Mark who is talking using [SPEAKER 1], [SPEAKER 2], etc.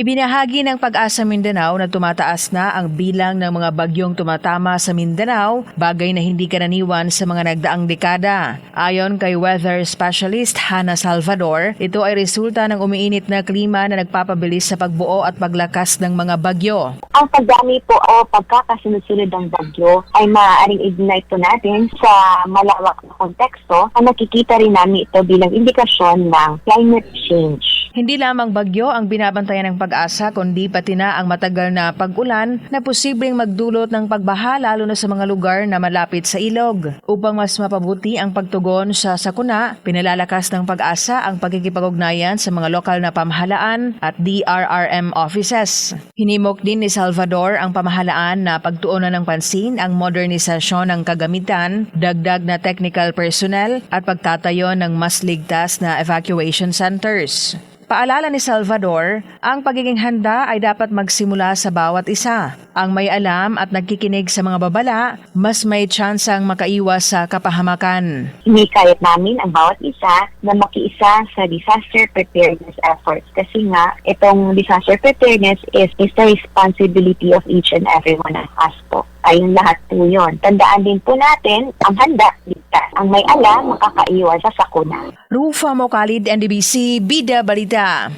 [SPEAKER 1] Ibinahagi ng Pag-asa Mindanao na tumataas na ang bilang ng mga bagyong tumatama sa Mindanao, bagay na hindi karaniwan sa mga nagdaang dekada. Ayon kay weather specialist Hannah Salvador, ito ay resulta ng umiinit na klima na nagpapabilis sa pagbuo at paglakas ng mga bagyo.
[SPEAKER 2] Ang pagdami po o pagkakasunod-sunod ng bagyo ay maaaring ignite po natin sa malawak na konteksto na nakikita rin namin ito bilang indikasyon ng climate change.
[SPEAKER 1] Hindi lamang bagyo ang binabantayan ng pag-asa kundi pati na ang matagal na pag-ulan na posibleng magdulot ng pagbaha lalo na sa mga lugar na malapit sa ilog. Upang mas mapabuti ang pagtugon sa sakuna, pinalalakas ng pag-asa ang pagkikipag-ugnayan sa mga lokal na pamahalaan at DRRM offices. Hinimok din ni Salvador ang pamahalaan na pagtuunan ng pansin ang modernisasyon ng kagamitan, dagdag na technical personnel at pagtatayo ng mas ligtas na evacuation centers. Paalala ni Salvador, ang pagiging handa ay dapat magsimula sa bawat isa. Ang may alam at nagkikinig sa mga babala, mas may tsansang makaiwas sa kapahamakan.
[SPEAKER 2] Hinikayat namin ang bawat isa na makiisa sa disaster preparedness efforts kasi nga itong disaster preparedness is, is the responsibility of each and every one of us po. Ayun lahat po yun. Tandaan din po natin, ang handa, ligtas. Ang may alam, makakaiwas sa sakuna.
[SPEAKER 1] Rufa Mokalid, NDBC, Bida Balita.